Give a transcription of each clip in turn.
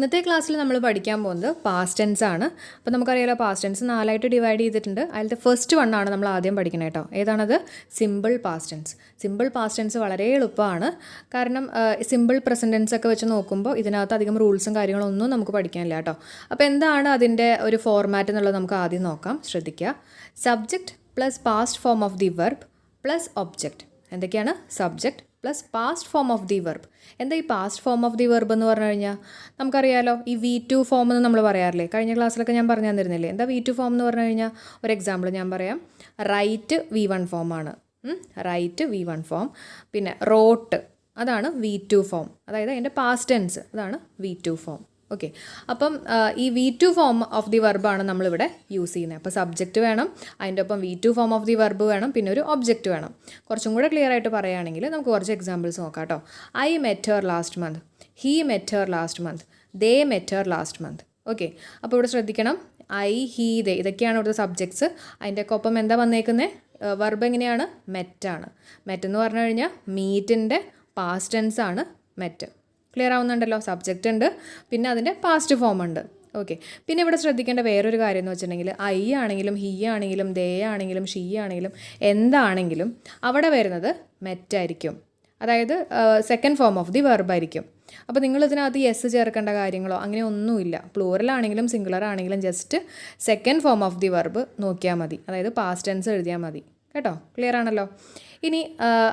ഇന്നത്തെ ക്ലാസ്സിൽ നമ്മൾ പഠിക്കാൻ പോകുന്നത് പാസ്റ്റ് ടെൻസ് ആണ്. അപ്പോൾ നമുക്കറിയാലോ പാസ്റ്റ് ടെൻസ് നാലായിട്ട് ഡിവൈഡ് ചെയ്തിട്ടുണ്ട്. അതിലത്തെ ഫസ്റ്റ് വൺ ആണ് നമ്മൾ ആദ്യം പഠിക്കുന്നത് കേട്ടോ ഏതാണത്? Simple past tense simple past tense വളരെ എളുപ്പമാണ്. കാരണം സിമ്പിൾ പ്രസന്റൻസ് ഒക്കെ വെച്ച് നോക്കുമ്പോൾ ഇതിനകത്ത് അധികം റൂൾസും കാര്യങ്ങളൊന്നും നമുക്ക് പഠിക്കാനില്ല കേട്ടോ അപ്പോൾ എന്താണ് അതിന്റെ ഒരു ഫോർമാറ്റ് എന്നുള്ളത് നമുക്ക് ആദ്യം നോക്കാം. ശ്രദ്ധിക്കുക subject plus past form of the verb plus object എന്തൊക്കെയാണ്? Subject plus past form of the verb എന്താ ഈ past form of the verb എന്ന് പറഞ്ഞു കഴിഞ്ഞാൽ നമുക്കറിയാലോ ഈ വി ടു ഫോം എന്ന് നമ്മൾ പറയാറില്ലേ? കഴിഞ്ഞ ക്ലാസ്സിലൊക്കെ ഞാൻ പറഞ്ഞു തന്നിരുന്നില്ലേ? എന്താ വി ടു ഫോം എന്ന് പറഞ്ഞു കഴിഞ്ഞാൽ ഒരു എക്സാമ്പിൾ ഞാൻ പറയാം. റൈറ്റ് വി വൺ ഫോമാണ് റൈറ്റ് വി വൺ ഫോം പിന്നെ റോട്ട് അതാണ് വി ടു ഫോം അതായത് അതിന്റെ പാസ്റ്റ് ടെൻസ് അതാണ് വി ടു ഫോം ഓക്കെ അപ്പം ഈ V two form of the വെർബാണ് നമ്മളിവിടെ യൂസ് ചെയ്യുന്നത്. അപ്പോൾ സബ്ജക്റ്റ് വേണം അതിന്റെ ഒപ്പം V two form of the verb വേണം പിന്നെ ഒരു ഒബ്ജക്റ്റ് വേണം. കുറച്ചും കൂടെ ക്ലിയർ ആയിട്ട് പറയുകയാണെങ്കിൽ നമുക്ക് കുറച്ച് എക്സാമ്പിൾസ് നോക്കാം കേട്ടോ I met her last month he met her last month they met her last month okay അപ്പോൾ ഇവിടെ ശ്രദ്ധിക്കണം. ഐ ഹീ ദേ ഇതൊക്കെയാണ് ഇവിടുത്തെ സബ്ജക്ട്സ് അതിന്റെ ഒക്കെ ഒപ്പം എന്താ വന്നേക്കുന്നത് വെർബ് എങ്ങനെയാണ്? മെറ്റാണ് മെറ്റെന്ന് പറഞ്ഞു കഴിഞ്ഞാൽ മീറ്റിന്റെ പാസ്റ്റ് ടെൻസ് ആണ് മെറ്റ് ക്ലിയർ ആവുന്നുണ്ടല്ലോ സബ്ജക്റ്റ് ഉണ്ട്. പിന്നെ അതിന്റെ പാസ്റ്റ് ഫോം ഉണ്ട്. ഓക്കെ പിന്നെ ഇവിടെ ശ്രദ്ധിക്കേണ്ട വേറൊരു കാര്യം എന്ന് വെച്ചിട്ടുണ്ടെങ്കിൽ ഐ ആണെങ്കിലും ഹി ആണെങ്കിലും ദേ ആണെങ്കിലും ഷീ ആണെങ്കിലും എന്താണെങ്കിലും അവിടെ വരുന്നത് മെറ്റായിരിക്കും അതായത് സെക്കൻഡ് ഫോം ഓഫ് ദി വെർബായിരിക്കും അപ്പോൾ നിങ്ങൾ ഇതിനകത്ത് എസ് ചേർക്കേണ്ട കാര്യങ്ങളോ അങ്ങനെ ഒന്നുമില്ല. പ്ലൂറൽ ആണെങ്കിലും സിംഗുലർ ആണെങ്കിലും just second form of the verb നോക്കിയാൽ മതി. അതായത് പാസ്റ്റ് ടെൻസ് എഴുതിയാൽ മതി. കേട്ടോ? ക്ലിയർ ആണല്ലോ? ഇനി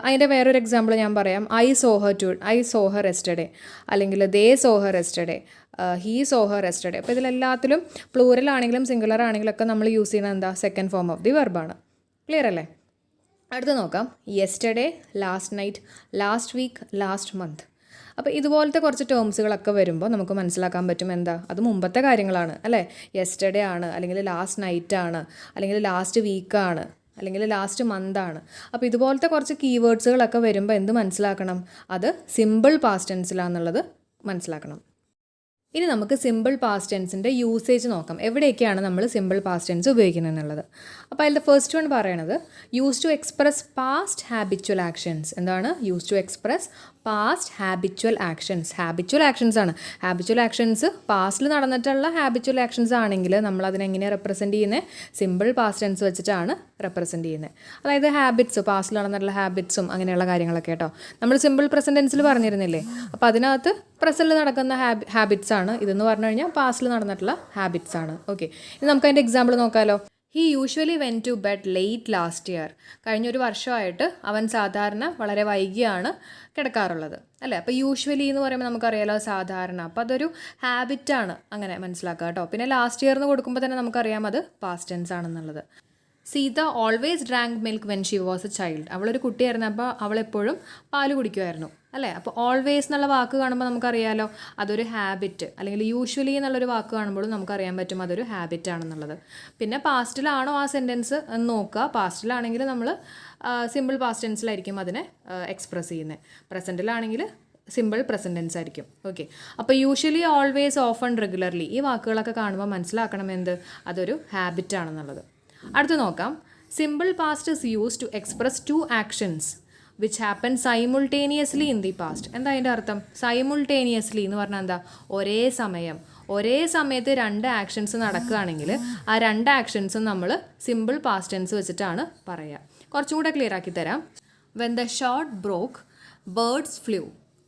അതിന്റെ വേറൊരു എക്സാമ്പിൾ ഞാൻ പറയാം. I saw her too I saw her yesterday അല്ലെങ്കിൽ they saw her yesterday he saw her yesterday അപ്പോൾ ഇതിലെല്ലാത്തിലും പ്ലൂറൽ ആണെങ്കിലും സിംഗുലർ ആണെങ്കിലും ഒക്കെ നമ്മൾ യൂസ് ചെയ്യുന്ന എന്താ? സെക്കൻഡ് ഫോം ഓഫ് ദി വെർബാണ് ക്ലിയർ അല്ലേ? അടുത്ത് നോക്കാം. Yesterday last night last week last month അപ്പോൾ ഇതുപോലത്തെ കുറച്ച് ടേംസുകളൊക്കെ വരുമ്പോൾ നമുക്ക് മനസ്സിലാക്കാൻ പറ്റും എന്താ? അത് മുമ്പത്തെ കാര്യങ്ങളാണ് അല്ലേ? യെസ്റ്റർഡേ ആണ് അല്ലെങ്കിൽ ലാസ്റ്റ് നൈറ്റ് ആണ് അല്ലെങ്കിൽ ലാസ്റ്റ് വീക്കാണ് അല്ലെങ്കിൽ ലാസ്റ്റ് മന്താണ് അപ്പോൾ ഇതുപോലത്തെ കുറച്ച് കീവേഡ്സുകളൊക്കെ വരുമ്പോൾ എന്ത് മനസ്സിലാക്കണം? അത് സിമ്പിൾ പാസ്റ്റ് ടെൻസിലാണെന്നുള്ളത് മനസ്സിലാക്കണം. ഇനി നമുക്ക് സിമ്പിൾ പാസ്റ്റ് ടെൻസിന്റെ യൂസേജ് നോക്കാം. എവിടെയൊക്കെയാണ് നമ്മൾ സിമ്പിൾ പാസ്റ്റ് ടെൻസ് ഉപയോഗിക്കുന്നത് എന്നുള്ളത്? അപ്പോൾ അതിൽ ഫസ്റ്റ് വൺ പറയണത് use to express past habitual actions എന്താണ്? Use to express past habitual actions habitual actions ആണ്. ഹാബിച്വൽ ആക്ഷൻസ് പാസ്റ്റിൽ നടന്നിട്ടുള്ള ഹാബിച്വൽ ആക്ഷൻസ് ആണെങ്കിൽ നമ്മൾ അതിനെങ്ങനെ റെപ്രസെന്റ് ചെയ്യുന്നത് സിമ്പിൾ പാസ്റ്റ് ടെൻസ് വെച്ചിട്ടാണ് റെപ്രസെന്റ് ചെയ്യുന്നത് അതായത് ഹാബിറ്റ്സ് പാസ്റ്റിൽ നടന്നിട്ടുള്ള ഹാബിറ്റ്സും അങ്ങനെയുള്ള കാര്യങ്ങളൊക്കെ കേട്ടോ. നമ്മൾ സിമ്പിൾ പ്രസന്റ് ടെൻസിൽ പറഞ്ഞിരുന്നില്ലേ? അപ്പോൾ അതിനകത്ത് പ്രസന്റിൽ നടക്കുന്ന ഹാബി ഹാബിറ്റ്സ് ആണ്. ഇതെന്ന് പറഞ്ഞു കഴിഞ്ഞാൽ പാസ്റ്റിൽ നടന്നിട്ടുള്ള ഹാബിറ്റ്സ് ആണ്. ഓക്കെ ഇനി നമുക്ക് അതിന്റെ example നോക്കാമല്ലോ he usually went to bed late last year കഴിഞ്ഞൊരു വർഷമായിട്ട് അവൻ സാധാരണ വളരെ വൈകിയാണ് കിടക്കാറുള്ളത്. അല്ലേ? അപ്പോൾ യൂഷ്വലി എന്ന് പറയുമ്പോൾ നമുക്കറിയാലോ സാധാരണ. അപ്പോൾ അതൊരു ഹാബിറ്റാണ് അങ്ങനെ മനസ്സിലാക്കുക കേട്ടോ. പിന്നെ ലാസ്റ്റ് ഇയർ എന്ന് കൊടുക്കുമ്പോൾ തന്നെ നമുക്കറിയാം അത് പാസ്റ്റ് ടെൻസ് ആണെന്നുള്ളത്. Sita always drank milk when she was a child അവളൊരു കുട്ടിയായിരുന്നു അപ്പോൾ അവളെപ്പോഴും പാൽ കുടിക്കുമായിരുന്നു അല്ലേ? അപ്പോൾ ഓൾവേസ് എന്നുള്ള വാക്ക് കാണുമ്പോൾ നമുക്കറിയാലോ അതൊരു ഹാബിറ്റ് അല്ലെങ്കിൽ യൂഷ്വലി എന്നുള്ളൊരു വാക്ക് കാണുമ്പോഴും നമുക്കറിയാൻ പറ്റും അതൊരു ഹാബിറ്റ് ആണെന്നുള്ളത്. പിന്നെ പാസ്റ്റിലാണോ ആ സെന്റൻസ് എന്ന് നോക്കുക. പാസ്റ്റിലാണെങ്കിൽ നമ്മൾ സിമ്പിൾ പാസ്റ്റ് ടെൻസിലായിരിക്കും അതിനെ എക്സ്പ്രസ് ചെയ്യുന്നത്. പ്രസന്റിലാണെങ്കിൽ സിമ്പിൾ പ്രസന്റൻസ് ആയിരിക്കും. ഓക്കെ അപ്പോൾ യൂഷ്വലി ഓൾവേസ് ഓഫൺ റെഗുലർലി ഈ വാക്കുകളൊക്കെ കാണുമ്പോൾ മനസ്സിലാക്കണം എന്ത് അതൊരു ഹാബിറ്റ് ആണെന്നുള്ളത്. അടുത്ത് നോക്കാം. Simple past is use to express two actions which happen simultaneously in the past എന്താ അതിന്റെ അർത്ഥം? സൈമുൾട്ടേനിയസ്ലി എന്ന് പറഞ്ഞാൽ എന്താ? ഒരേ സമയം. ഒരേ സമയത്ത് രണ്ട് ആക്ഷൻസ് നടക്കുകയാണെങ്കിൽ ആ രണ്ട് ആക്ഷൻസും നമ്മൾ സിമ്പിൾ പാസ്റ്റ് ടെൻസ് വെച്ചിട്ടാണ് പറയുക. കുറച്ചും കൂടെ ക്ലിയർ ആക്കി തരാം. When the shot broke birds flew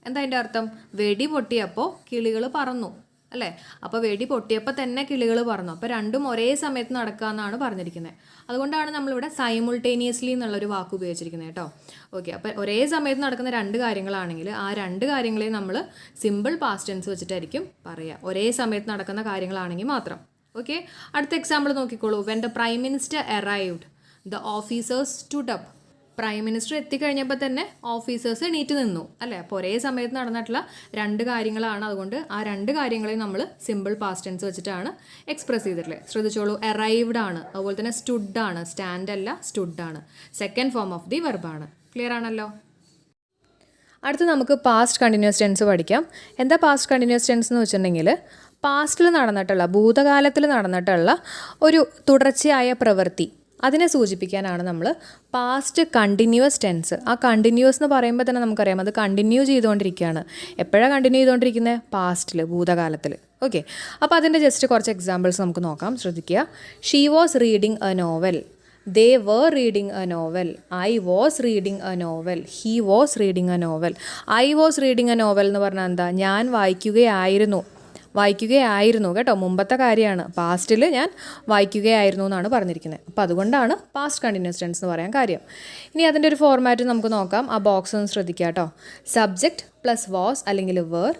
എന്താ അതിന്റെ അർത്ഥം? വെടി പൊട്ടിയപ്പോൾ കിളികൾ പറന്നു. അല്ലേ? അപ്പോൾ വെടി പൊട്ടിയപ്പോൾ തന്നെ കിളികൾ പറഞ്ഞു അപ്പോൾ രണ്ടും ഒരേ സമയത്ത് നടക്കാമെന്നാണ് പറഞ്ഞിരിക്കുന്നത് അതുകൊണ്ടാണ് നമ്മളിവിടെ സൈമുൾട്ടേനിയസ്ലി എന്നുള്ളൊരു വാക്ക് ഉപയോഗിച്ചിരിക്കുന്നത് കേട്ടോ. ഓക്കെ അപ്പോൾ ഒരേ സമയത്ത് നടക്കുന്ന രണ്ട് കാര്യങ്ങളാണെങ്കിൽ ആ രണ്ട് കാര്യങ്ങളെ നമ്മൾ സിമ്പിൾ പാസ്റ്റ് ടെൻസ് വെച്ചിട്ടായിരിക്കും പറയുക ഒരേ സമയത്ത് നടക്കുന്ന കാര്യങ്ങളാണെങ്കിൽ മാത്രം. ഓക്കെ അടുത്ത എക്സാമ്പിൾ നോക്കിക്കോളൂ. When the prime minister arrived the officers stood up prime minister എത്തിക്കഴിഞ്ഞപ്പോൾ തന്നെ ഓഫീസേഴ്സ് എണീറ്റ് നിന്നു അല്ലേ? അപ്പോൾ ഒരേ സമയത്ത് നടന്നിട്ടുള്ള രണ്ട് കാര്യങ്ങളാണ് അതുകൊണ്ട് ആ രണ്ട് കാര്യങ്ങളെയും നമ്മൾ സിമ്പിൾ പാസ്റ്റ് ടെൻസ് വെച്ചിട്ടാണ് എക്സ്പ്രസ് ചെയ്തിട്ടുള്ളത് ശ്രദ്ധിച്ചോളൂ അറൈവ്ഡ് ആണ് അതുപോലെ തന്നെ സ്റ്റുഡ് ആണ് സ്റ്റാൻഡ് അല്ല സ്റ്റുഡ് ആണ്. സെക്കൻഡ് ഫോം ഓഫ് ദി വെർബാണ് ക്ലിയർ ആണല്ലോ? അടുത്ത് നമുക്ക് പാസ്റ്റ് കണ്ടിന്യൂസ് ടെൻസ് പഠിക്കാം. എന്താ പാസ്റ്റ് കണ്ടിന്യൂസ് ടെൻസ് എന്ന് വെച്ചിട്ടുണ്ടെങ്കിൽ പാസ്റ്റിൽ നടന്നിട്ടുള്ള ഭൂതകാലത്തിൽ നടന്നിട്ടുള്ള ഒരു തുടർച്ചയായ പ്രവൃത്തി അതിനെ സൂചിപ്പിക്കാനാണ് നമ്മൾ പാസ്റ്റ് കണ്ടിന്യൂസ് ടെൻസ് ആ കണ്ടിന്യൂസ് എന്ന് പറയുമ്പോൾ തന്നെ നമുക്കറിയാം അത് കണ്ടിന്യൂ ചെയ്തുകൊണ്ടിരിക്കുകയാണ്. എപ്പോഴാണ് കണ്ടിന്യൂ ചെയ്തുകൊണ്ടിരിക്കുന്നത് പാസ്റ്റിൽ ഭൂതകാലത്തിൽ ഓക്കെ അപ്പോൾ അതിന്റെ ജസ്റ്റ് കുറച്ച് എക്സാമ്പിൾസ് നമുക്ക് നോക്കാം. ശ്രദ്ധിക്കുക. She was reading a novel they were reading a novel I was reading a novel he was reading a novel I was reading a novel എന്ന് പറഞ്ഞാൽ എന്താ? ഞാൻ വായിക്കുകയായിരുന്നു. വായിക്കുകയായിരുന്നു കേട്ടോ. മുമ്പത്തെ കാര്യമാണ്. പാസ്റ്റിൽ ഞാൻ വായിക്കുകയായിരുന്നു എന്നാണ് പറഞ്ഞിരിക്കുന്നത്. അപ്പോൾ അതുകൊണ്ടാണ് പാസ്റ്റ് കണ്ടിന്യൂസ് ടെൻസ് എന്ന് പറയാൻ കാര്യം. ഇനി അതിന്റെ ഒരു ഫോർമാറ്റ് നമുക്ക് നോക്കാം. ആ ബോക്സ് ഒന്ന് ശ്രദ്ധിക്കുക കേട്ടോ. സബ്ജക്റ്റ് പ്ലസ് വാസ് അല്ലെങ്കിൽ were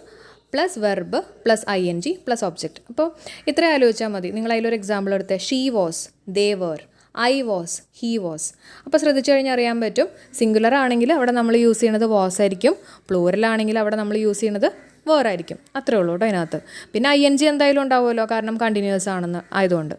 plus verb plus I N G plus object അപ്പോൾ ഇത്ര ആലോചിച്ചാൽ മതി. നിങ്ങൾ അതിലൊരു എക്സാമ്പിൾ എടുത്ത്. She was they were I was he was അപ്പോൾ ശ്രദ്ധിച്ചു കഴിഞ്ഞാൽ അറിയാൻ പറ്റും. സിംഗുലർ ആണെങ്കിൽ അവിടെ നമ്മൾ യൂസ് ചെയ്യണത് വാസ് ആയിരിക്കും. പ്ലൂറൽ ആണെങ്കിൽ അവിടെ നമ്മൾ യൂസ് ചെയ്യുന്നത് വേറായിരിക്കും. അത്രേ ഉള്ളൂ കേട്ടോ അതിനകത്ത്. പിന്നെ ഐ എൻ ജി എന്തായാലും ഉണ്ടാവുമല്ലോ കാരണം കണ്ടിന്യൂസ് ആണെന്ന് ആയതുകൊണ്ട്.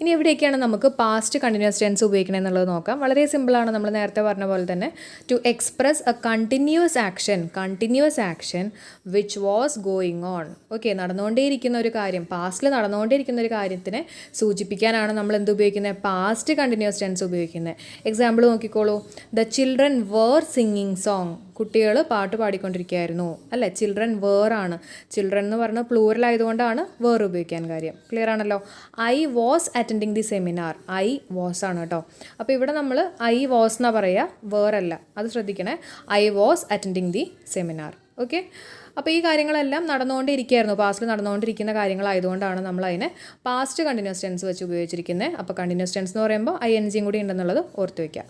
ഇനി എവിടെയൊക്കെയാണ് നമുക്ക് പാസ്റ്റ് കണ്ടിന്യൂസ് ടെൻസ് ഉപയോഗിക്കണം എന്നുള്ളത് നോക്കാം. വളരെ സിമ്പിളാണ് നമ്മൾ നേരത്തെ പറഞ്ഞ പോലെ തന്നെ. To express a continuous action continuous action which was going on okay നടന്നുകൊണ്ടേയിരിക്കുന്ന ഒരു കാര്യം പാസ്റ്റിൽ നടന്നുകൊണ്ടേയിരിക്കുന്ന ഒരു കാര്യത്തിനെ സൂചിപ്പിക്കാനാണ് നമ്മൾ എന്ത് ഉപയോഗിക്കുന്നത് പാസ്റ്റ് കണ്ടിന്യൂസ് ടെൻസ് ഉപയോഗിക്കുന്നത് എക്സാമ്പിൾ നോക്കിക്കോളൂ. The children were singing song കുട്ടികൾ പാട്ട് പാടിക്കൊണ്ടിരിക്കുകയായിരുന്നു. അല്ലേ? ചിൽഡ്രൻ വേർ ആണ്. ചിൽഡ്രൻ എന്ന് പറഞ്ഞാൽ പ്ലൂറൽ ആയതുകൊണ്ടാണ് വേർ ഉപയോഗിക്കാൻ കാര്യം. ക്ലിയർ ആണല്ലോ? I was attending the seminar I was ആണ് കേട്ടോ. അപ്പോൾ ഇവിടെ നമ്മൾ ഐ വാസ് എന്നാണ് പറയുക വേർ അല്ല. അത് ശ്രദ്ധിക്കണേ. I was attending the seminar okay അപ്പോൾ ഈ കാര്യങ്ങളെല്ലാം നടന്നുകൊണ്ടിരിക്കുകയായിരുന്നു. പാസ്റ്റിൽ നടന്നുകൊണ്ടിരിക്കുന്ന കാര്യങ്ങളായതുകൊണ്ടാണ് നമ്മൾ അതിനെ പാസ്റ്റ് കണ്ടിന്യൂസ് ടെൻസ് വെച്ച് ഉപയോഗിച്ചിരിക്കുന്നത് അപ്പോൾ കണ്ടിന്യൂസ് ടെൻസ് എന്ന് പറയുമ്പോൾ ഐ എൻ ജിയും കൂടി ഉണ്ടെന്നുള്ളത് ഓർത്ത് വയ്ക്കുക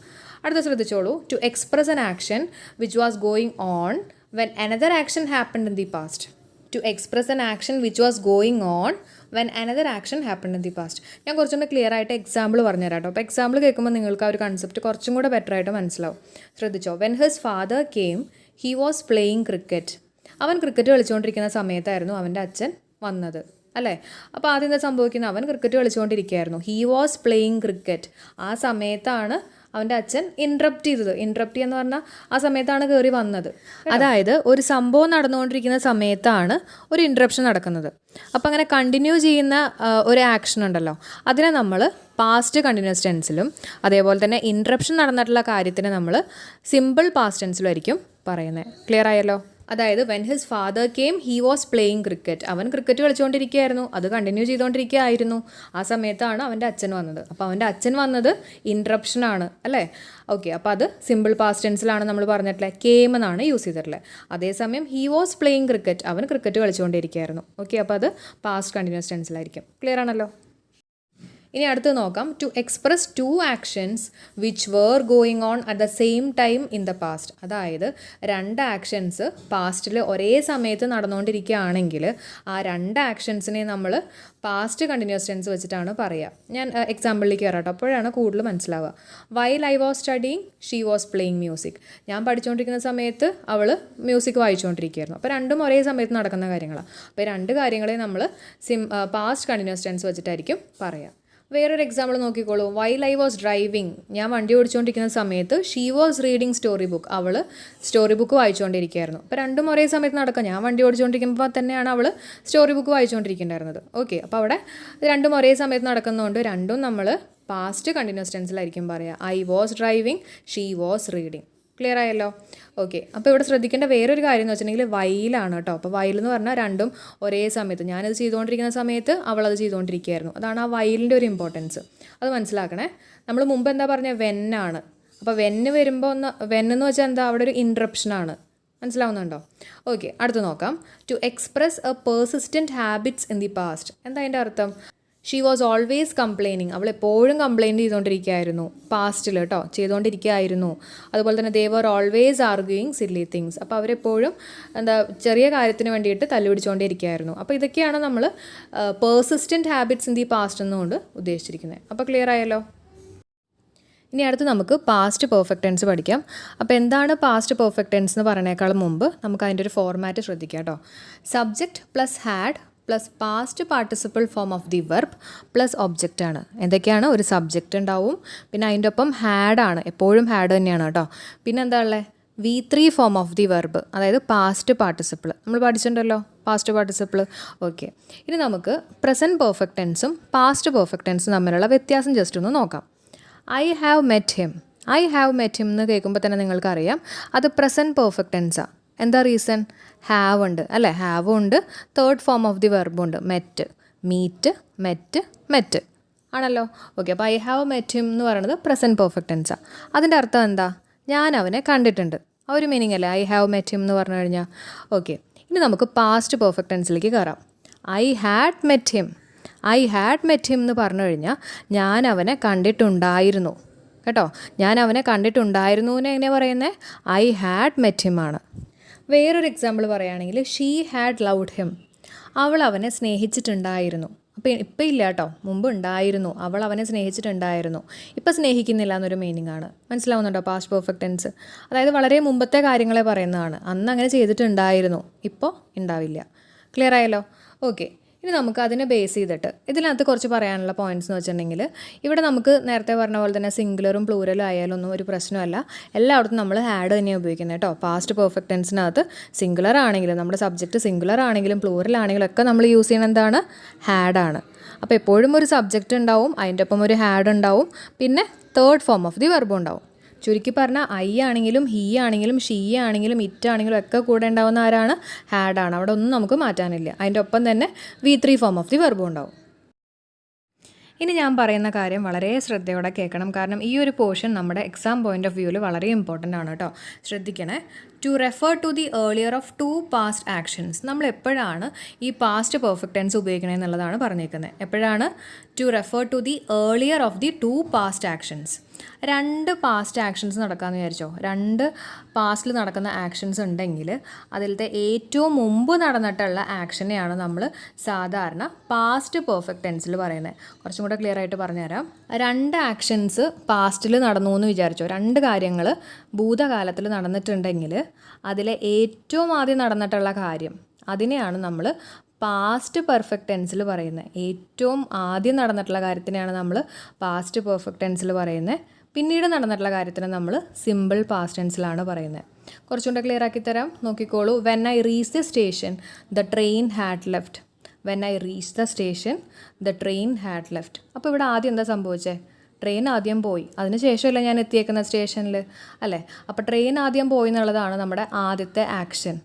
അടുത്ത ശ്രദ്ധിച്ചോളൂ. To express an action which was going on when another action happened in the past to express an action which was going on when another action happened in the past ഞാൻ കുറച്ചുകൂടെ clear ആയിട്ട് example പറഞ്ഞുതരാം കേട്ടോ. അപ്പോൾ example കേൾക്കുമ്പോൾ നിങ്ങൾക്ക് ആ ഒരു കൺസെപ്റ്റ് കുറച്ചും കൂടെ ബെറ്റർ ആയിട്ട് മനസ്സിലാവും. ശ്രദ്ധിച്ചോ. When his father came he was playing cricket അവൻ ക്രിക്കറ്റ് കളിച്ചുകൊണ്ടിരിക്കുന്ന സമയത്തായിരുന്നു അവന്റെ അച്ഛൻ വന്നത്. അല്ലേ? അപ്പോൾ ആദ്യം എന്താ സംഭവിക്കുന്നത്? അവൻ ക്രിക്കറ്റ് കളിച്ചുകൊണ്ടിരിക്കുകയായിരുന്നു. ഹി വാസ് പ്ലേയിങ് ക്രിക്കറ്റ് ആ സമയത്താണ് അവന്റെ അച്ഛൻ ഇൻട്രപ്റ്റ് ചെയ്തത്. ഇൻട്രപ്റ്റ് എന്ന് പറഞ്ഞാൽ ആ സമയത്താണ് കയറി വന്നത്. അതായത് ഒരു സംഭവം നടന്നുകൊണ്ടിരിക്കുന്ന സമയത്താണ് ഒരു ഇൻട്രപ്ഷൻ നടക്കുന്നത്. അപ്പം അങ്ങനെ കണ്ടിന്യൂ ചെയ്യുന്ന ഒരു ആക്ഷൻ ഉണ്ടല്ലോ. അതിനെ നമ്മൾ പാസ്റ്റ് കണ്ടിന്യൂസ് ടെൻസിലും അതേപോലെ തന്നെ ഇൻട്രപ്ഷൻ നടന്നിട്ടുള്ള കാര്യത്തിന് നമ്മൾ സിമ്പിൾ പാസ്റ്റ് ടെൻസിലും ആയിരിക്കും പറയുന്നത്. ക്ലിയർ ആയല്ലോ? അതായത് when his father came he was playing cricket അവൻ ക്രിക്കറ്റ് കളിച്ചുകൊണ്ടിരിക്കുകയായിരുന്നു. അത് കണ്ടിന്യൂ ചെയ്തുകൊണ്ടിരിക്കുകയായിരുന്നു. ആ സമയത്താണ് അവന്റെ അച്ഛൻ വന്നത്. അപ്പോൾ അവന്റെ അച്ഛൻ വന്നത് ഇൻട്രപ്ഷനാണ് അല്ലേ? ഓക്കെ അപ്പോൾ അത് സിമ്പിൾ പാസ്റ്റ് ടെൻസിലാണ് നമ്മൾ പറഞ്ഞിട്ടുള്ളത്. കെയിം എന്നാണ് യൂസ് ചെയ്തിട്ടുള്ളത്. അതേസമയം ഹി വാസ് പ്ലേയിങ് ക്രിക്കറ്റ് അവൻ ക്രിക്കറ്റ് കളിച്ചുകൊണ്ടിരിക്കുകയായിരുന്നു. ഓക്കെ അപ്പോൾ അത് പാസ്റ്റ് കണ്ടിന്യൂസ് ടെൻസിലായിരിക്കും ക്ലിയർ ആണല്ലോ? ഇനി അടുത്ത് നോക്കാം. To express two actions which were going on at the same time in the past അതായത് രണ്ട് ആക്ഷൻസ് പാസ്റ്റിൽ ഒരേ സമയത്ത് നടന്നുകൊണ്ടിരിക്കുകയാണെങ്കിൽ ആ രണ്ട് ആക്ഷൻസിനെ നമ്മൾ പാസ്റ്റ് കണ്ടിന്യൂസ് ടെൻസ് വെച്ചിട്ടാണ് പറയുക ഞാൻ എക്സാമ്പിളിലേക്ക് കയറാട്ടോ അപ്പോഴാണ് കൂടുതൽ മനസ്സിലാവുക. While I was studying she was playing music ഞാൻ പഠിച്ചുകൊണ്ടിരിക്കുന്ന സമയത്ത് അവൾ മ്യൂസിക് വായിച്ചുകൊണ്ടിരിക്കുകയായിരുന്നു അപ്പോൾ രണ്ടും ഒരേ സമയത്ത് നടക്കുന്ന കാര്യങ്ങളാണ് അപ്പോൾ രണ്ട് കാര്യങ്ങളെ നമ്മൾ സിം പാസ്റ്റ് കണ്ടിന്യൂസ് ടെൻസ് വെച്ചിട്ടായിരിക്കും പറയുക വേറൊരു എക്സാമ്പിൾ നോക്കിക്കോളൂ. വൈൽ ഐ വാസ് ഡ്രൈവിംഗ് ഞാൻ വണ്ടി ഓടിച്ചുകൊണ്ടിരിക്കുന്ന സമയത്ത് she was reading story book അവൾ സ്റ്റോറി ബുക്ക് വായിച്ചുകൊണ്ടിരിക്കുകയായിരുന്നു അപ്പോൾ രണ്ടും ഒരേ സമയത്ത് നടക്കാം. ഞാൻ വണ്ടി ഓടിച്ചുകൊണ്ടിരിക്കുമ്പോൾ തന്നെയാണ് അവൾ സ്റ്റോറി ബുക്ക് വായിച്ചുകൊണ്ടിരിക്കേണ്ടായിരുന്നത് ഓക്കെ അപ്പോൾ അവിടെ രണ്ടും ഒരേ സമയത്ത് നടക്കുന്നതുകൊണ്ട് രണ്ടും നമ്മൾ പാസ്റ്റ് കണ്ടിന്യൂസ് ടെൻസിലായിരിക്കും പറയുക I was driving she was reading clear ആയല്ലോ? ഓക്കെ അപ്പോൾ ഇവിടെ ശ്രദ്ധിക്കേണ്ട വേറൊരു കാര്യം എന്ന് വെച്ചിട്ടുണ്ടെങ്കിൽ വയലാണ് കേട്ടോ അപ്പോൾ വയൽ എന്ന് പറഞ്ഞാൽ രണ്ടും ഒരേ സമയത്ത്. ഞാനത് ചെയ്തുകൊണ്ടിരിക്കുന്ന സമയത്ത് അവളത് ചെയ്തുകൊണ്ടിരിക്കുകയായിരുന്നു. അതാണ് ആ വയലിന്റെ ഒരു ഇമ്പോർട്ടൻസ് അത് മനസ്സിലാക്കണേ. നമ്മൾ മുമ്പ് എന്താ പറഞ്ഞത് വെന്നാണ് അപ്പോൾ വെന്ന് വരുമ്പോൾ ഒന്ന് വെന്നെന്ന് വെച്ചാൽ എന്താ? അവിടെ ഒരു ഇൻട്രപ്ഷനാണ് മനസ്സിലാവുന്നുണ്ടോ? ഓക്കെ അടുത്ത് നോക്കാം. To express a persistent habits in the past എന്താ അതിന്റെ അർത്ഥം? ഷീ വാസ് ഓൾവേസ് കംപ്ലൈനിങ് അവൾ എപ്പോഴും കംപ്ലൈന്റ് ചെയ്തുകൊണ്ടിരിക്കുകയായിരുന്നു. പാസ്റ്റിൽ കേട്ടോ ചെയ്തുകൊണ്ടിരിക്കുകയായിരുന്നു. അതുപോലെ തന്നെ they were always arguing silly things അപ്പോൾ അവരെപ്പോഴും എന്താ ചെറിയ കാര്യത്തിന് വേണ്ടിയിട്ട് തല്ലുപിടിച്ചുകൊണ്ടിരിക്കുകയായിരുന്നു അപ്പോൾ ഇതൊക്കെയാണ് നമ്മൾ persistent habits in the past എന്നുകൊണ്ട് ഉദ്ദേശിച്ചിരിക്കുന്നത്. അപ്പോൾ ക്ലിയർ ആയല്ലോ? ഇനി അടുത്ത് നമുക്ക് പാസ്റ്റ് പെർഫെക്റ്റ് ടെൻസ് പഠിക്കാം. അപ്പോൾ എന്താണ് പാസ്റ്റ് പെർഫെക്റ്റ് ടെൻസ് എന്ന് പറയുന്നേക്കാളും മുമ്പ് നമുക്ക് അതിന്റെ ഒരു ഫോർമാറ്റ് ശ്രദ്ധിക്കാം കേട്ടോ. Subject plus had plus past participle form of the verb plus object ആണ്. എന്തൊക്കെയാണ്? ഒരു സബ്ജക്റ്റ് ഉണ്ടാവും. പിന്നെ അതിന്റെ ഒപ്പം ഹാഡ് ആണ്. എപ്പോഴും ഹാഡ് തന്നെയാണ് കേട്ടോ. പിന്നെ എന്താ ഉള്ളത് V three form of the verb അതായത് പാസ്റ്റ് പാർട്ടിസിപ്പിൾ നമ്മൾ പഠിച്ചിട്ടുണ്ടല്ലോ? പാസ്റ്റ് പാർട്ടിസിപ്പിൾ ഓക്കെ ഇനി നമുക്ക് പ്രസന്റ് പെർഫെക്റ്റ് ടെൻസും പാസ്റ്റ് പെർഫെക്റ്റ് ടെൻസും തമ്മിലുള്ള വ്യത്യാസം ജസ്റ്റ് ഒന്ന് നോക്കാം. I have met him I have met him എന്ന് കേൾക്കുമ്പോൾ തന്നെ നിങ്ങൾക്കറിയാം. അത് പ്രസന്റ് പെർഫെക്റ്റ് ടെൻസാണ് എന്താ റീസൺ ഹാവ് ഉണ്ട്. അല്ലേ? ഹാവ് ഉണ്ട്. Third form of the verb ഉണ്ട്. മെറ്റ് മീറ്റ് മെറ്റ് മെറ്റ് ആണല്ലോ? ഓക്കെ അപ്പോൾ ഐ ഹാവ് മെറ്റ് ഹിം എന്ന് പറയുന്നത് പ്രസന്റ് പെർഫെക്റ്റ് ടെൻസാണ് അതിന്റെ അർത്ഥം എന്താ? ഞാൻ അവനെ കണ്ടിട്ടുണ്ട്. ആ ഒരു മീനിങ് അല്ലേ? ഐ ഹാവ് മെറ്റ് ഹിം എന്ന് പറഞ്ഞു കഴിഞ്ഞാൽ ഓക്കെ ഇനി നമുക്ക് പാസ്റ്റ് പെർഫെക്റ്റ് ടെൻസിലേക്ക് കയറാം I had met him I had met him എന്ന് പറഞ്ഞു കഴിഞ്ഞാൽ ഞാൻ അവനെ കണ്ടിട്ടുണ്ടായിരുന്നു. കേട്ടോ? ഞാൻ അവനെ കണ്ടിട്ടുണ്ടായിരുന്നു എന്ന് എങ്ങനെയാണ് പറയുന്നത് ഐ ഹാഡ് മെറ്റ് ഹിം ആണ്. വേറൊരു എക്സാമ്പിൾ പറയുകയാണെങ്കിൽ ഷീ ഹാഡ് ലൗഡ് ഹിം അവൾ അവനെ സ്നേഹിച്ചിട്ടുണ്ടായിരുന്നു. അപ്പോൾ ഇപ്പം ഇല്ല കേട്ടോ മുമ്പ് ഉണ്ടായിരുന്നു. അവൾ അവനെ സ്നേഹിച്ചിട്ടുണ്ടായിരുന്നു. ഇപ്പം സ്നേഹിക്കുന്നില്ല എന്നൊരു മീനിങ് ആണ്. മനസ്സിലാവുന്നുണ്ടോ? പാസ്റ്റ് പെർഫെക്റ്റ് ടെൻസ് അതായത് വളരെ മുമ്പത്തെ കാര്യങ്ങളെ പറയുന്നതാണ്. അന്ന് അങ്ങനെ ചെയ്തിട്ടുണ്ടായിരുന്നു. ഇപ്പോൾ ഉണ്ടാവില്ല. ക്ലിയർ ആയല്ലോ? ഓക്കെ ഇനി നമുക്ക് അതിനെ ബേസ് ചെയ്തിട്ട്. ഇതിനകത്ത് കുറച്ച് പറയാനുള്ള പോയിന്റ്സ് എന്ന് വെച്ചിട്ടുണ്ടെങ്കിൽ ഇവിടെ നമുക്ക് നേരത്തെ പറഞ്ഞ പോലെ തന്നെ സിംഗുലറും പ്ലൂറലും ആയാലും ഒന്നും ഒരു പ്രശ്നമല്ല. എല്ലായിടത്തും നമ്മൾ ഹാഡ് തന്നെയാണ് ഉപയോഗിക്കുന്നത് കേട്ടോ. പാസ്റ്റ് പെർഫെക്റ്റ് ടെൻസിനകത്ത് സിംഗുലർ ആണെങ്കിലും നമ്മുടെ സബ്ജക്റ്റ് സിംഗുലർ ആണെങ്കിലും പ്ലൂറൽ ആണെങ്കിലും ഒക്കെ നമ്മൾ യൂസ് ചെയ്യുന്നത് എന്താണ്? ഹാഡാണ് അപ്പോൾ എപ്പോഴും ഒരു സബ്ജക്റ്റ് ഉണ്ടാവും അതിന്റെ ഒപ്പം ഒരു ഹാഡ് ഉണ്ടാവും. പിന്നെ third form of the verb ഉണ്ടാവും. ചുരുക്കി പറഞ്ഞാൽ ഐ ആണെങ്കിലും ഹീ ആണെങ്കിലും ഷീ ആണെങ്കിലും ഇറ്റ് ആണെങ്കിലും ഒക്കെ കൂടെ ഉണ്ടാവുന്ന ആരാണ്? ഹാഡാണ് അവിടെ ഒന്നും നമുക്ക് മാറ്റാനില്ല. അതിന്റെ ഒപ്പം തന്നെ V three form of the വെർബും ഉണ്ടാവും. ഇനി ഞാൻ പറയുന്ന കാര്യം വളരെ ശ്രദ്ധയോടെ കേൾക്കണം. കാരണം ഈ ഒരു പോർഷൻ നമ്മുടെ എക്സാം പോയിന്റ് ഓഫ് വ്യൂവിൽ വളരെ ഇമ്പോർട്ടന്റ് ആണ് കേട്ടോ. ശ്രദ്ധിക്കണേ. To refer to the earlier of two past actions. നമ്മൾ എപ്പോഴാണ് ഈ പാസ്റ്റ് പെർഫെക്റ്റ് ടെൻസ് ഉപയോഗിക്കണേ എന്നുള്ളതാണ് പറഞ്ഞേക്കുന്നത്. എപ്പോഴാണ്? To refer to the earlier of the two past actions. രണ്ട് പാസ്റ്റ് ആക്ഷൻസ് നടക്കാമെന്ന് വിചാരിച്ചോ. രണ്ട് പാസ്റ്റിൽ നടക്കുന്ന ആക്ഷൻസ് ഉണ്ടെങ്കിൽ അതിലത്തെ ഏറ്റവും മുമ്പ് നടന്നിട്ടുള്ള ആക്ഷനെയാണ് നമ്മൾ സാധാരണ പാസ്റ്റ് പെർഫെക്റ്റ് ടെൻസിൽ പറയുന്നത് കുറച്ചും കൂടെ ക്ലിയർ ആയിട്ട് പറഞ്ഞുതരാം. രണ്ട് ആക്ഷൻസ് പാസ്റ്റിൽ നടന്നു എന്ന് വിചാരിച്ചോ. രണ്ട് കാര്യങ്ങൾ ഭൂതകാലത്തിൽ നടന്നിട്ടുണ്ടെങ്കിൽ അതിലെ ഏറ്റവും ആദ്യം നടന്നിട്ടുള്ള കാര്യം അതിനെയാണ് നമ്മൾ പാസ്റ്റ് പെർഫെക്റ്റ് ടെൻസിൽ പറയുന്നത് ഏറ്റവും ആദ്യം നടന്നിട്ടുള്ള കാര്യത്തിനെയാണ് നമ്മൾ പാസ്റ്റ് പെർഫെക്റ്റ് ടെൻസിൽ പറയുന്നത് പിന്നീട് നടന്നിട്ടുള്ള കാര്യത്തിന് നമ്മൾ സിമ്പിൾ പാസ്റ്റ് ടെൻസിലാണ് പറയുന്നത് കുറച്ചുകൂടെ ക്ലിയർ ആക്കി തരാം. നോക്കിക്കോളൂ. When I reach the station the train had left when I reach the station the train had left അപ്പോൾ ഇവിടെ ആദ്യം എന്താ സംഭവിച്ചത് ട്രെയിൻ ആദ്യം പോയി. അതിന് ശേഷമല്ല ഞാൻ എത്തിയേക്കുന്ന സ്റ്റേഷനിൽ അല്ലേ? അപ്പോൾ ട്രെയിൻ ആദ്യം പോയി എന്നുള്ളതാണ് നമ്മുടെ ആദ്യത്തെ ആക്ഷൻ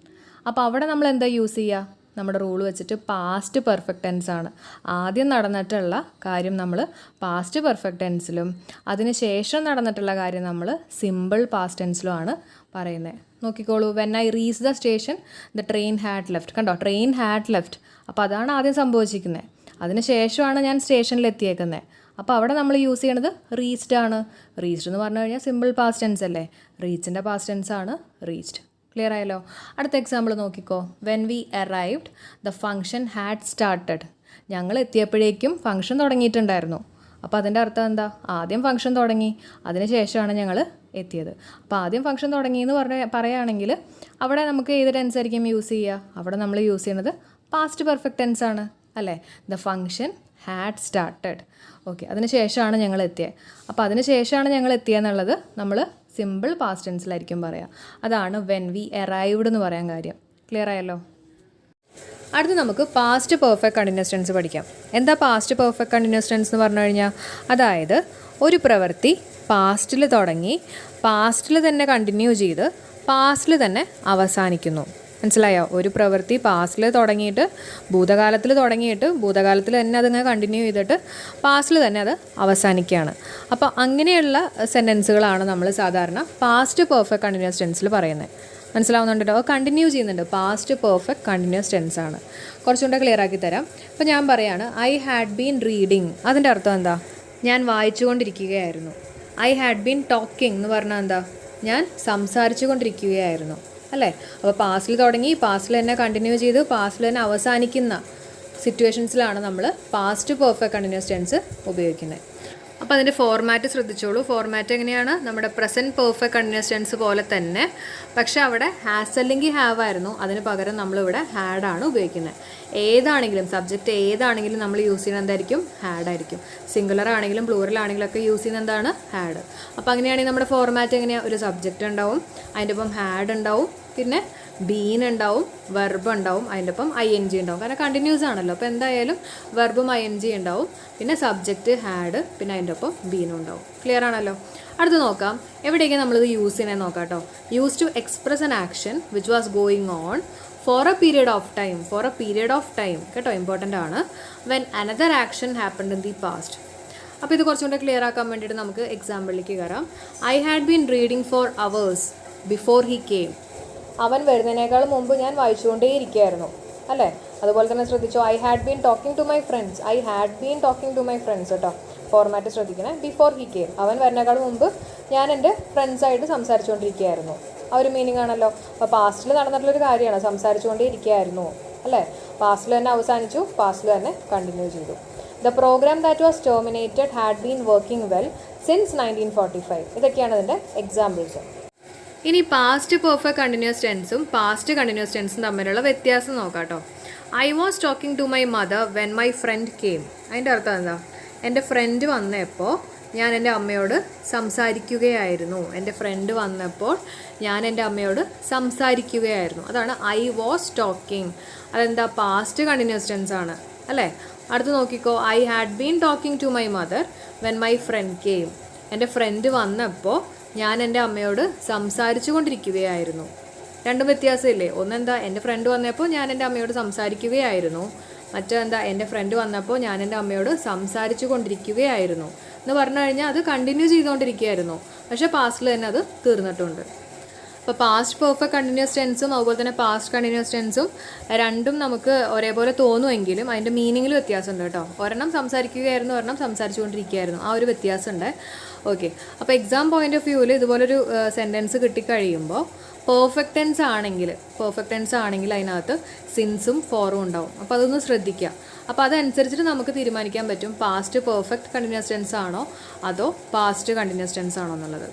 അപ്പോൾ അവിടെ നമ്മൾ എന്താ യൂസ് ചെയ്യുക നമ്മുടെ റൂൾ വെച്ചിട്ട് പാസ്റ്റ് പെർഫെക്റ്റ് ടെൻസ് ആണ്. ആദ്യം നടന്നിട്ടുള്ള കാര്യം നമ്മൾ പാസ്റ്റ് പെർഫെക്റ്റ് ടെൻസിലും അതിന് ശേഷം നടന്നിട്ടുള്ള കാര്യം നമ്മൾ സിമ്പിൾ പാസ്റ്റ് ടെൻസിലും ആണ് പറയുന്നത് നോക്കിക്കോളൂ. When I reach the station the train had left കണ്ടോ? ട്രെയിൻ ഹാഡ് ലെഫ്റ്റ് അപ്പോൾ അതാണ് ആദ്യം സംഭവിച്ചിരിക്കുന്നത് അതിന് ശേഷമാണ് ഞാൻ സ്റ്റേഷനിൽ എത്തിയേക്കുന്നത് അപ്പോൾ അവിടെ നമ്മൾ യൂസ് ചെയ്യണത് റീച്ച്ഡ് ആണ്. റീച്ച്ഡ് എന്ന് പറഞ്ഞു കഴിഞ്ഞാൽ സിമ്പിൾ പാസ്റ്റ് ടെൻസ് അല്ലേ? റീച്ചിന്റെ പാസ്റ്റ് ടെൻസ് ആണ് റീച്ച്ഡ് ക്ലിയർ ആയല്ലോ? അടുത്ത എക്സാമ്പിൾ നോക്കിക്കോ. When we arrived the function had started ഞങ്ങൾ എത്തിയപ്പോഴേക്കും ഫങ്ഷൻ തുടങ്ങിയിട്ടുണ്ടായിരുന്നു. അപ്പോൾ അതിന്റെ അർത്ഥം എന്താ? ആദ്യം ഫങ്ഷൻ തുടങ്ങി. അതിന് ശേഷമാണ് ഞങ്ങൾ എത്തിയത്. അപ്പോൾ ആദ്യം ഫങ്ഷൻ തുടങ്ങി എന്ന് പറഞ്ഞ പറയുകയാണെങ്കിൽ അവിടെ നമുക്ക് ഏത് യൂസ് ചെയ്യുക? അവിടെ നമ്മൾ യൂസ് ചെയ്യുന്നത് പാസ്റ്റ് പെർഫെക്റ്റ് ടെൻസ് ആണ് അല്ലേ? The function had started okay അതിന് ശേഷമാണ് ഞങ്ങൾ എത്തിയത്. അപ്പോൾ അതിന് ശേഷമാണ് ഞങ്ങൾ എത്തിയെന്നുള്ളത് നമ്മൾ സിമ്പിൾ പാസ്റ്റ് ടെൻസിലായിരിക്കും പറയുക അതാണ് വെൻ വി അറൈവ്ഡ് എന്ന് പറയാൻ കാര്യം. ക്ലിയർ ആയല്ലോ? അടുത്ത് നമുക്ക് പാസ്റ്റ് പെർഫെക്റ്റ് കണ്ടിന്യൂസ് ടെൻസ് പഠിക്കാം. എന്താ പാസ്റ്റ് പെർഫെക്റ്റ് കണ്ടിന്യൂസ് ടെൻസ് എന്ന് പറഞ്ഞു കഴിഞ്ഞാൽ അതായത് ഒരു പ്രവൃത്തി പാസ്റ്റിൽ തുടങ്ങി പാസ്റ്റിൽ തന്നെ കണ്ടിന്യൂ ചെയ്ത് പാസ്റ്റിൽ തന്നെ അവസാനിക്കുന്നു. മനസ്സിലായോ? ഒരു പ്രവൃത്തി പാസ്റ്റിൽ തുടങ്ങിയിട്ട് ഭൂതകാലത്തിൽ തുടങ്ങിയിട്ട് ഭൂതകാലത്തിൽ തന്നെ അതിങ്ങനെ കണ്ടിന്യൂ ചെയ്തിട്ട് പാസ്റ്റിൽ തന്നെ അത് അവസാനിക്കുകയാണ്. അപ്പോൾ അങ്ങനെയുള്ള സെന്റൻസുകളാണ് നമ്മൾ സാധാരണ പാസ്റ്റ് പെർഫെക്റ്റ് കണ്ടിന്യൂസ് ടെൻസിൽ പറയുന്നത് മനസ്സിലാവുന്നുണ്ടല്ലോ? അത് കണ്ടിന്യൂ ചെയ്യുന്നുണ്ട്. പാസ്റ്റ് പെർഫെക്റ്റ് കണ്ടിന്യൂസ് ടെൻസ് ആണ്. കുറച്ചുകൂടെ ക്ലിയർ ആക്കി തരാം. അപ്പോൾ ഞാൻ പറയാണ് ഐ ഹാഡ് ബീൻ റീഡിങ് അതിന്റെ അർത്ഥം എന്താ? ഞാൻ വായിച്ചുകൊണ്ടിരിക്കുകയായിരുന്നു. ഐ ഹാഡ് ബീൻ ടോക്കിംഗ് എന്ന് പറഞ്ഞാൽ എന്താ? ഞാൻ സംസാരിച്ചു കൊണ്ടിരിക്കുകയായിരുന്നു അല്ലേ? അപ്പോൾ പാസ്റ്റിൽ തുടങ്ങി പാസ്റ്റിൽ തന്നെ കണ്ടിന്യൂ ചെയ്ത് പാസ്റ്റിൽ തന്നെ അവസാനിക്കുന്ന സിറ്റുവേഷൻസിലാണ് നമ്മൾ പാസ്റ്റ് പെർഫെക്റ്റ് കണ്ടിന്യൂസ് ടെൻസ് ഉപയോഗിക്കുന്നത് അപ്പോൾ അതിന്റെ ഫോർമാറ്റ് ശ്രദ്ധിച്ചോളൂ. ഫോർമാറ്റ് എങ്ങനെയാണ്? നമ്മുടെ പ്രസന്റ് പെർഫെക്റ്റ് കണ്ടിന്യൂസ് പോലെ തന്നെ. പക്ഷേ അവിടെ ഹാസ് അല്ലെങ്കിൽ ഹാവ് ആയിരുന്നു. അതിന് പകരം നമ്മളിവിടെ ഹാഡാണ് ഉപയോഗിക്കുന്നത്. ഏതാണെങ്കിലും സബ്ജക്റ്റ് ഏതാണെങ്കിലും നമ്മൾ യൂസ് ചെയ്യുന്നത് എന്തായിരിക്കും? ഹാഡായിരിക്കും സിംഗുലർ ആണെങ്കിലും പ്ലൂറൽ ആണെങ്കിലും ഒക്കെ യൂസ് ചെയ്യുന്ന എന്താണ്? ഹാഡ് അപ്പോൾ അങ്ങനെയാണെങ്കിൽ നമ്മുടെ ഫോർമാറ്റ് എങ്ങനെയാണ് ഒരു സബ്ജക്റ്റ് ഉണ്ടാവും. അതിന്റെ ഒപ്പം ഹാഡ് ഉണ്ടാവും. പിന്നെ ബീൻ ഉണ്ടാവും വെർബ് ഉണ്ടാവും അതിന്റെ ഒപ്പം ഐ എൻ ജി ഉണ്ടാവും. കാരണം കണ്ടിന്യൂസ് ആണല്ലോ. അപ്പോൾ എന്തായാലും വെർബും ഐ എൻ ജി ഉണ്ടാവും. പിന്നെ സബ്ജക്റ്റ് ഹാഡ് പിന്നെ അതിന്റെ ഒപ്പം ബീനും ഉണ്ടാവും. ക്ലിയർ ആണല്ലോ? അടുത്ത് നോക്കാം. എവിടെയൊക്കെ നമ്മളിത് യൂസ് ചെയ്യണേ നോക്കാം കേട്ടോ. Use to express an action which was going on for a period of time for a period of time കേട്ടോ ഇമ്പോർട്ടന്റ് ആണ്. When another action happen in the past അപ്പോൾ ഇത് കുറച്ചും കൂടെ ക്ലിയർ ആക്കാൻ വേണ്ടിയിട്ട് നമുക്ക് എക്സാമ്പിളിലേക്ക് കയറാം. I had been reading for hours before he came അവൻ വരുന്നതിനേക്കാൾ മുമ്പ് ഞാൻ വായിച്ചുകൊണ്ടേയിരിക്കുകയായിരുന്നു അല്ലേ? അതുപോലെ തന്നെ ശ്രദ്ധിച്ചോ I had been talking to my friends I had been talking to my friends കേട്ടോ ഫോർമാറ്റ് ശ്രദ്ധിക്കണേ. ബിഫോർ ഹി കെയിം അവൻ വരുന്നേക്കാൾ മുമ്പ് ഞാൻ എന്റെ ഫ്രണ്ട്സായിട്ട് സംസാരിച്ചുകൊണ്ടിരിക്കുകയായിരുന്നു. ആ ഒരു മീനിങ് ആണല്ലോ. അപ്പോൾ പാസ്റ്റിൽ നടന്നിട്ടുള്ളൊരു കാര്യമാണ്. സംസാരിച്ചുകൊണ്ടേ ഇരിക്കുകയായിരുന്നു അല്ലേ? പാസ്റ്റിൽ തന്നെ അവസാനിച്ചു. പാസ്റ്റിൽ തന്നെ കണ്ടിന്യൂ ചെയ്തു. The program that was terminated had been working well since nineteen forty five ഇതൊക്കെയാണ് ഇതിന്റെ എക്സാമ്പിൾസ് ഇനി പാസ്റ്റ് പെർഫെക്റ്റ് കണ്ടിന്യൂസ് ടെൻസും പാസ്റ്റ് കണ്ടിന്യൂസ് ടെൻസും തമ്മിലുള്ള വ്യത്യാസം നോക്കാം കേട്ടോ I was talking to my mother when my friend came അതിന്റെ അർത്ഥം എന്താ? എന്റെ ഫ്രണ്ട് വന്നപ്പോൾ ഞാൻ എന്റെ അമ്മയോട് സംസാരിക്കുകയായിരുന്നു. എന്റെ ഫ്രണ്ട് വന്നപ്പോൾ ഞാൻ എന്റെ അമ്മയോട് സംസാരിക്കുകയായിരുന്നു. അതാണ് ഐ വാസ് ടോക്കിംഗ് അതെന്താ? പാസ്റ്റ് കണ്ടിന്യൂസ് ടെൻസ് ആണ്. അല്ലേ? അടുത്ത് നോക്കിക്കോ. I had been talking to my mother when my friend came എന്റെ ഫ്രണ്ട് വന്നപ്പോൾ ഞാൻ എന്റെ അമ്മയോട് സംസാരിച്ചു കൊണ്ടിരിക്കുകയായിരുന്നു. രണ്ടും വ്യത്യാസമില്ലേ? ഒന്നെന്താ എന്റെ ഫ്രണ്ട് വന്നപ്പോൾ ഞാൻ എന്റെ അമ്മയോട് സംസാരിക്കുകയായിരുന്നു. മറ്റെന്താ എന്റെ ഫ്രണ്ട് വന്നപ്പോൾ ഞാൻ എന്റെ അമ്മയോട് സംസാരിച്ചു കൊണ്ടിരിക്കുകയായിരുന്നു. എന്ന് പറഞ്ഞു കഴിഞ്ഞാൽ അത് കണ്ടിന്യൂ ചെയ്തുകൊണ്ടിരിക്കുകയായിരുന്നു. പക്ഷേ പാസ്റ്റിൽ തന്നെ അത് തീർന്നിട്ടുണ്ട്. അപ്പോൾ പാസ്റ്റ് പെർഫെക്റ്റ് കണ്ടിന്യൂസ് ടെൻസും അതുപോലെ തന്നെ പാസ്റ്റ് കണ്ടിന്യൂസ് ടെൻസും രണ്ടും നമുക്ക് ഒരേപോലെ തോന്നുമെങ്കിലും അതിന്റെ മീനിങ്ങിൽ വ്യത്യാസമുണ്ട് കേട്ടോ. ഒരെണ്ണം സംസാരിക്കുകയായിരുന്നു ഒരെണ്ണം സംസാരിച്ചുകൊണ്ടിരിക്കുകയായിരുന്നു ആ ഒരു വ്യത്യാസമുണ്ട്. ഓക്കെ അപ്പോൾ എക്സാം പോയിന്റ് ഓഫ് വ്യൂവിൽ ഇതുപോലൊരു സെന്റൻസ് കിട്ടിക്കഴിയുമ്പോൾ പെർഫെക്റ്റ് ടെൻസ് ആണെങ്കിൽ പെർഫെക്റ്റ് ടെൻസ് ആണെങ്കിൽ അതിനകത്ത് സിൻസും ഫോറും ഉണ്ടാവും. അപ്പോൾ അതൊന്ന് ശ്രദ്ധിക്കുക അപ്പോൾ അതനുസരിച്ചിട്ട് നമുക്ക് തീരുമാനിക്കാൻ പറ്റും പാസ്റ്റ് പെർഫെക്റ്റ് കണ്ടിന്യൂസ് ടെൻസ് ആണോ അതോ പാസ്റ്റ് കണ്ടിന്യൂസ് ടെൻസ് ആണോ എന്നുള്ളത്.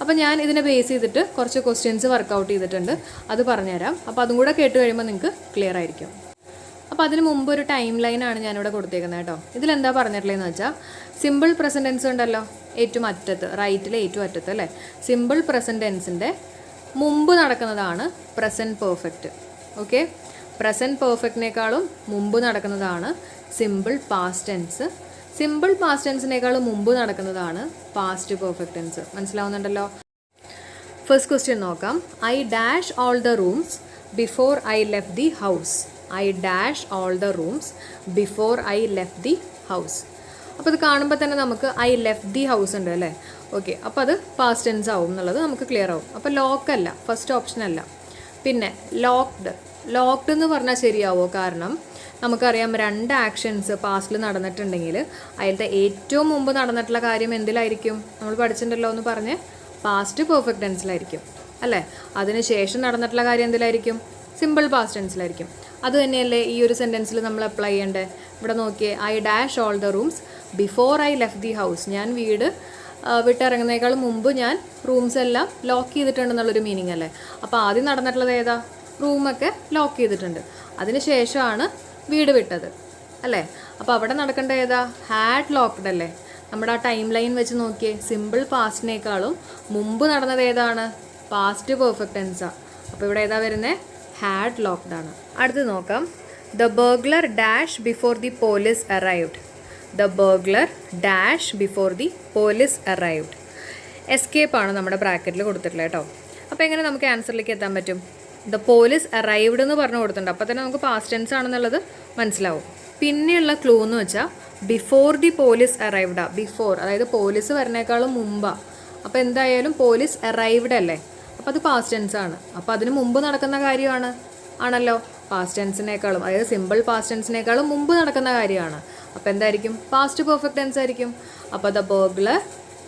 അപ്പോൾ ഞാൻ ഇതിനെ ബേസ് ചെയ്തിട്ട് കുറച്ച് ക്വസ്റ്റ്യൻസ് വർക്കൗട്ട് ചെയ്തിട്ടുണ്ട്. അത് പറഞ്ഞുതരാം. അപ്പോൾ അതും കൂടെ കേട്ട് കഴിയുമ്പോൾ നിങ്ങൾക്ക് ക്ലിയർ ആയിരിക്കും. അപ്പോൾ അതിന് മുമ്പ് ഒരു ടൈം ലൈനാണ് ഞാനിവിടെ കൊടുത്തേക്കുന്നത് കേട്ടോ. ഇതിലെന്താ പറഞ്ഞിട്ടുള്ളതെന്ന് വെച്ചാൽ സിമ്പിൾ പ്രസന്റൻസ് ഉണ്ടല്ലോ ഏറ്റവും അറ്റത്ത് റൈറ്റിലെ ഏറ്റവും അറ്റത്ത് അല്ലേ? സിമ്പിൾ പ്രസന്റൻസിന്റെ മുമ്പ് നടക്കുന്നതാണ് പ്രസന്റ് പെർഫെക്റ്റ് ഓക്കെ പ്രസന്റ് പെർഫെക്റ്റിനേക്കാളും മുമ്പ് നടക്കുന്നതാണ് simple past tense simple past ടെൻസിനേക്കാളും മുമ്പ് നടക്കുന്നതാണ് പാസ്റ്റ് പെർഫെക്റ്റ് ടെൻസ് മനസ്സിലാവുന്നുണ്ടല്ലോ? ഫസ്റ്റ് ക്വസ്റ്റ്യൻ നോക്കാം. I dash all the rooms before I left the house I dash all the rooms before I left the house അപ്പോൾ ഇത് കാണുമ്പോൾ തന്നെ നമുക്ക് ഐ ലെഫ് ദി ഹൗസ് ഉണ്ട് അല്ലേ? ഓക്കെ അപ്പോൾ അത് പാസ്റ്റ് ടെൻസ് ആവും എന്നുള്ളത് നമുക്ക് ക്ലിയർ ആവും. അപ്പോൾ ലോക്ക് അല്ല ഫസ്റ്റ് ഓപ്ഷൻ അല്ല. പിന്നെ ലോക്ക്ഡ് ലോക്ക്ഡ് എന്ന് പറഞ്ഞാൽ ശരിയാവോ? കാരണം നമുക്കറിയാം രണ്ട് ആക്ഷൻസ് പാസ്റ്റിൽ നടന്നിട്ടുണ്ടെങ്കിൽ അതിലത്തെ ഏറ്റവും മുമ്പ് നടന്നിട്ടുള്ള കാര്യം എന്തിലായിരിക്കും? നമ്മൾ പഠിച്ചിട്ടുണ്ടല്ലോ എന്ന് പറഞ്ഞ് പാസ്റ്റ് പെർഫെക്റ്റ് ടെൻസിലായിരിക്കും അല്ലേ? അതിന് ശേഷം നടന്നിട്ടുള്ള കാര്യം എന്തിലായിരിക്കും? സിമ്പിൾ പാസ്റ്റ് ടെൻസിലായിരിക്കും അത് തന്നെയല്ലേ ഈ ഒരു സെന്റൻസിൽ നമ്മൾ അപ്ലൈ ചെയ്യേണ്ടത് ഇവിടെ നോക്കിയേ I dash all the rooms before I left the house ഞാൻ വീട് വിട്ടിറങ്ങുന്നതിനേക്കാൾ മുമ്പ് ഞാൻ റൂംസ് എല്ലാം ലോക്ക് ചെയ്തിട്ടുണ്ടെന്നുള്ളൊരു മീനിങ് അല്ലേ? അപ്പോൾ ആദ്യം നടന്നിട്ടുള്ളത് ഏതാ? റൂമൊക്കെ ലോക്ക് ചെയ്തിട്ടുണ്ട്. അതിന് ശേഷമാണ് വീട് വിട്ടത് അല്ലേ? അപ്പോൾ അവിടെ നടക്കേണ്ട ഏതാ? ഹാഡ് ലോക്ക്ഡ് അല്ലേ? നമ്മുടെ ആ ടൈം ലൈൻ വെച്ച് നോക്കിയേ സിമ്പിൾ പാസ്റ്റിനേക്കാളും മുമ്പ് നടന്നത് ഏതാണ്? പാസ്റ്റ് പെർഫെക്റ്റ് ടെൻസാണ് അപ്പോൾ ഇവിടെ ഏതാ വരുന്നത് ഹാഡ് ലോക്ക്ഡ് ആണ് അടുത്ത് നോക്കാം. The burglar dash before the police arrived the burglar dash before the police arrived escape ആണ് നമ്മുടെ ബ്രാക്കറ്റിൽ കൊടുത്തിട്ടുള്ളത് കേട്ടോ. അപ്പോൾ എങ്ങനെ നമുക്ക് ആൻസറിലേക്ക് എത്താൻ പറ്റും? ദ പോലീസ് അറൈവ്ഡ് എന്ന് പറഞ്ഞു കൊടുത്തിട്ടുണ്ട്. അപ്പോൾ തന്നെ നമുക്ക് പാസ്റ്റ് ടെൻസ് ആണെന്നുള്ളത് മനസ്സിലാവും. പിന്നെയുള്ള ക്ലൂ എന്ന് വെച്ചാൽ ബിഫോർ ദി പോലീസ് അറൈവ്ഡാ ബിഫോർ അതായത് പോലീസ് വരുന്നേക്കാളും മുമ്പാണ് അപ്പോൾ എന്തായാലും പോലീസ് അറൈവ്ഡ് അല്ലേ? അപ്പോൾ അത് പാസ്റ്റ് ടെൻസ് ആണ്. അപ്പോൾ അതിന് മുമ്പ് നടക്കുന്ന കാര്യമാണ്. ആണല്ലോ? പാസ്റ്റ് ടെൻസിനേക്കാളും അതായത് സിമ്പിൾ പാസ്റ്റ് ടെൻസിനേക്കാളും മുമ്പ് നടക്കുന്ന കാര്യമാണ്. അപ്പോൾ എന്തായിരിക്കും? പാസ്റ്റ് പെർഫെക്റ്റ് ടെൻസ് ആയിരിക്കും. അപ്പോൾ the burglar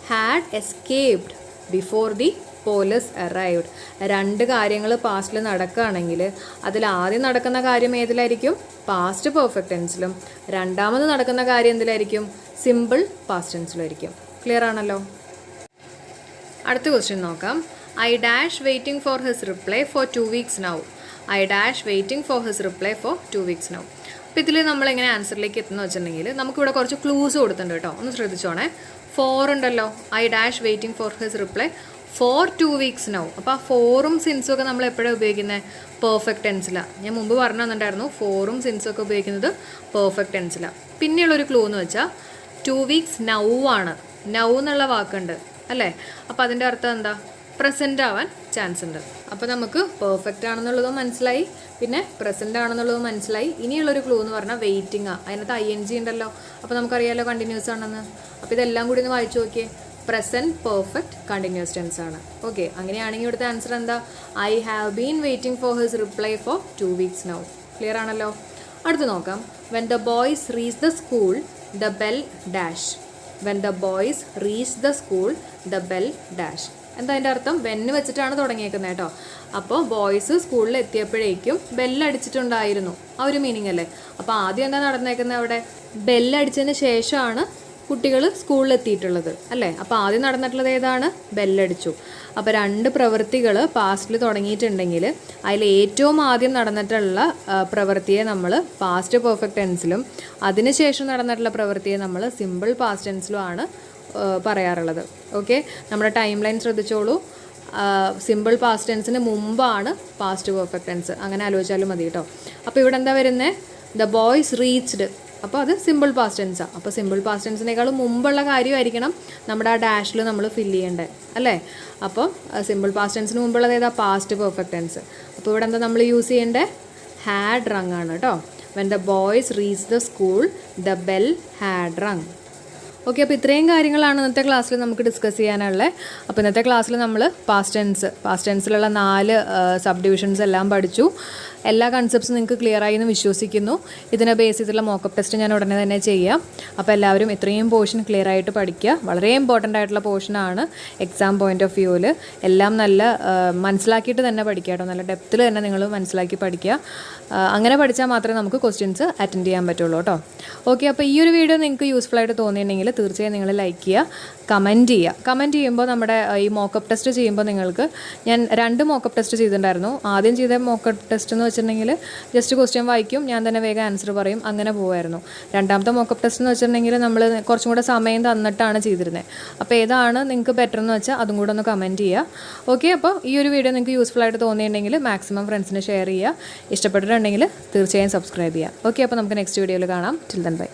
had escaped before the police arrived രണ്ട് കാര്യങ്ങൾ പാസ്റ്റിൽ നടക്കുകയാണെങ്കിൽ അതിൽ ആദ്യം നടക്കുന്ന കാര്യം ഏതിലായിരിക്കും? പാസ്റ്റ് പെർഫെക്റ്റ് ടെൻസിലും രണ്ടാമത് നടക്കുന്ന കാര്യം എന്തിലായിരിക്കും? സിമ്പിൾ പാസ്റ്റ് ടെൻസിലായിരിക്കും ക്ലിയർ ആണല്ലോ? അടുത്ത ക്വസ്റ്റ്യൻ നോക്കാം. I dash waiting for his reply for two weeks now I dash waiting for his reply for two weeks now അപ്പോൾ ഇതിൽ നമ്മൾ എങ്ങനെ ആൻസറിലേക്ക് എത്തുന്ന വെച്ചിട്ടുണ്ടെങ്കിൽ നമുക്കിവിടെ കുറച്ച് ക്ലൂസ് കൊടുത്തിട്ടുണ്ട് കേട്ടോ. ഒന്ന് ശ്രദ്ധിച്ചോണേ. ഫോർ ഉണ്ടല്ലോ. I dash waiting for his reply for two weeks now അപ്പോൾ ആ ഫോറും സിൻസും ഒക്കെ നമ്മൾ എപ്പോഴാണ് ഉപയോഗിക്കുന്നത് പെർഫെക്റ്റ് ടെൻസിലാണ് ഞാൻ മുമ്പ് പറഞ്ഞു തന്നിട്ടുണ്ടായിരുന്നു ഫോറും സിൻസും ഒക്കെ ഉപയോഗിക്കുന്നത് പെർഫെക്റ്റ് ടെൻസിലാണ് പിന്നെയുള്ളൊരു ക്ലൂ എന്ന് വെച്ചാൽ ടു വീക്സ് നൗ ആണ്. നൗ എന്നുള്ള വാക്കുണ്ട്. അല്ലേ? അപ്പോൾ അതിന്റെ അർത്ഥം എന്താ? പ്രസന്റ് ആവാൻ ചാൻസ് ഉണ്ട്. അപ്പോൾ നമുക്ക് പെർഫെക്റ്റ് ആണെന്നുള്ളതും മനസ്സിലായി. പിന്നെ പ്രസന്റ് ആണെന്നുള്ളതും മനസ്സിലായി. ഇനിയുള്ളൊരു ക്ലൂ എന്ന് പറഞ്ഞാൽ വെയിറ്റിംഗ് ആണ് അതിനകത്ത് ഐ എൻ ജി ഉണ്ടല്ലോ. അപ്പോൾ നമുക്കറിയാലോ കണ്ടിന്യൂസ് ആണെന്ന്. അപ്പോൾ ഇതെല്ലാം കൂടി ഒന്ന് വായിച്ചു നോക്കിയേ. പ്രസന്റ് പെർഫെക്റ്റ് കണ്ടിന്യൂസ് ടെൻസ് ആണ്. ഓക്കെ അങ്ങനെയാണെങ്കിൽ ഇവിടുത്തെ ആൻസർ എന്താ? I have been waiting for his reply for two weeks now clear ആണല്ലോ? അടുത്ത് നോക്കാം. When the boys reach the school the bell dash when the boys reach the school the bell dash എന്താ അതിന്റെ അർത്ഥം? വെന്ന് വെച്ചിട്ടാണ് തുടങ്ങിയേക്കുന്നത് കേട്ടോ. അപ്പോൾ ബോയ്സ് സ്കൂളിൽ എത്തിയപ്പോഴേക്കും ബെല്ലടിച്ചിട്ടുണ്ടായിരുന്നു. ആ ഒരു മീനിങ് അല്ലേ? അപ്പോൾ ആദ്യം എന്താ നടന്നേക്കുന്നത് അവിടെ? ബെല്ലടിച്ചതിന് ശേഷമാണ് കുട്ടികൾ സ്കൂളിൽ എത്തിയിട്ടുള്ളത് അല്ലേ? അപ്പോൾ ആദ്യം നടന്നിട്ടുള്ളത് ഏതാണ്? ബെല്ലടിച്ചു. അപ്പോൾ രണ്ട് പ്രവൃത്തികൾ പാസ്റ്റിൽ തുടങ്ങിയിട്ടുണ്ടെങ്കിൽ അതിൽ ഏറ്റവും ആദ്യം നടന്നിട്ടുള്ള പ്രവൃത്തിയെ നമ്മൾ പാസ്റ്റ് പെർഫെക്റ്റ് ടെൻസിലും അതിനുശേഷം നടന്നിട്ടുള്ള പ്രവൃത്തിയെ നമ്മൾ സിമ്പിൾ പാസ്റ്റ് ടെൻസിലും ആണ് പറയാറുള്ളത്. ഓക്കെ? നമ്മുടെ ടൈം ലൈൻ ശ്രദ്ധിച്ചോളൂ സിമ്പിൾ പാസ്റ്റ് ടെൻസിന് മുമ്പാണ് പാസ്റ്റ് പെർഫെക്റ്റ് ടെൻസ് അങ്ങനെ ആലോചിച്ചാലും മതി കേട്ടോ അപ്പോൾ ഇവിടെ എന്താ വരുന്നത് ദ ബോയ്സ് റീച്ച്ഡ് അപ്പോൾ അത് സിമ്പിൾ പാസ്റ്റ് ടെൻസാണ് അപ്പോൾ സിമ്പിൾ പാസ്റ്റ് ടെൻസിനേക്കാളും മുമ്പുള്ള കാര്യമായിരിക്കണം നമ്മുടെ ആ ഡാഷിൽ നമ്മൾ ഫില്ല് ചെയ്യേണ്ടത് അല്ലേ? അപ്പോൾ സിമ്പിൾ പാസ്റ്റ് ടെൻസിന് മുമ്പുള്ളത് ഏതാ? പാസ്റ്റ് പെർഫെക്റ്റ് ടെൻസ് അപ്പോൾ ഇവിടെ എന്താ നമ്മൾ യൂസ് ചെയ്യേണ്ടത് ഹാഡ് റങ് ആണ് കേട്ടോ when the boys reach the school the bell had rung okay അപ്പോൾ ഇത്രയും കാര്യങ്ങളാണ് ഇന്നത്തെ ക്ലാസ്സിൽ നമുക്ക് ഡിസ്കസ് ചെയ്യാനുള്ളത് അപ്പോൾ ഇന്നത്തെ ക്ലാസ്സിൽ നമ്മൾ പാസ്റ്റ് ടെൻസ് പാസ്റ്റ് ടെൻസിലുള്ള നാല് സബ് ഡിവിഷൻസ് എല്ലാം പഠിച്ചു. എല്ലാ കൺസെപ്റ്റ്സും നിങ്ങൾക്ക് ക്ലിയർ ആയി എന്ന് വിശ്വസിക്കുന്നു. ഇതിനെ ബേസ് ചെയ്തിട്ടുള്ള മോക്കപ്പ് ടെസ്റ്റ് ഞാൻ ഉടനെ തന്നെ ചെയ്യാം. അപ്പോൾ എല്ലാവരും ഇത്രയും പോർഷൻ ക്ലിയർ ആയിട്ട് പഠിക്കുക. വളരെ ഇമ്പോർട്ടന്റ് ആയിട്ടുള്ള പോർഷനാണ് എക്സാം പോയിന്റ് ഓഫ് വ്യൂവിൽ എല്ലാം നല്ല മനസ്സിലാക്കിയിട്ട് തന്നെ പഠിക്കുക കേട്ടോ. നല്ല ഡെപ്തിൽ തന്നെ നിങ്ങൾ മനസ്സിലാക്കി പഠിക്കുക. അങ്ങനെ പഠിച്ചാൽ മാത്രമേ നമുക്ക് ക്വസ്റ്റ്യൻസ് അറ്റൻഡ് ചെയ്യാൻ പറ്റുള്ളൂ കേട്ടോ. ഓക്കെ അപ്പോൾ ഈ ഒരു വീഡിയോ നിങ്ങൾക്ക് യൂസ്ഫുൾ ആയിട്ട് തോന്നിയിട്ടുണ്ടെങ്കിൽ തീർച്ചയായും നിങ്ങൾ ലൈക്ക് ചെയ്യുക കമന്റ് ചെയ്യുക. കമന്റ് ചെയ്യുമ്പോൾ നമ്മുടെ ഈ മോക്കപ്പ് ടെസ്റ്റ് ചെയ്യുമ്പോൾ നിങ്ങൾക്ക് ഞാൻ രണ്ട് മോക്കപ്പ് ടെസ്റ്റ് ചെയ്തിട്ടുണ്ടായിരുന്നു. ആദ്യം ചെയ്ത മോക്കപ്പ് ടെസ്റ്റ് എന്ന് വെച്ചിട്ടുണ്ടെങ്കിൽ ജസ്റ്റ് ക്വസ്റ്റ്യൻ വായിക്കും. ഞാൻ തന്നെ വേഗം ആൻസർ പറയും. അങ്ങനെ പോകുമായിരുന്നു രണ്ടാമത്തെ മോക്കപ്പ് ടെസ്റ്റ് എന്ന് വെച്ചിട്ടുണ്ടെങ്കിൽ നമ്മൾ കുറച്ചും കൂടെ സമയം തന്നിട്ടാണ് ചെയ്തിരുന്നത് അപ്പോൾ ഏതാണ് നിങ്ങൾക്ക് ബെറ്റർ എന്ന് വെച്ചാൽ അതും കൂടെ ഒന്ന് കമന്റ് ചെയ്യുക ഓക്കെ അപ്പോൾ ഈ ഒരു വീഡിയോ നിങ്ങൾക്ക് യൂസ്ഫുൾ ആയിട്ട് തോന്നിയിട്ടുണ്ടെങ്കിൽ മാക്സിമം ഫ്രണ്ട്സിന് ഷെയർ ചെയ്യുക ഇഷ്ടപ്പെട്ടിട്ടുണ്ടെങ്കിൽ തീർച്ചയായും സബ്സ്ക്രൈബ് ചെയ്യുക ഓക്കെ അപ്പോൾ നമുക്ക് നെക്സ്റ്റ് വീഡിയോയിൽ കാണാം. ചിൽ ദൻ ബൈ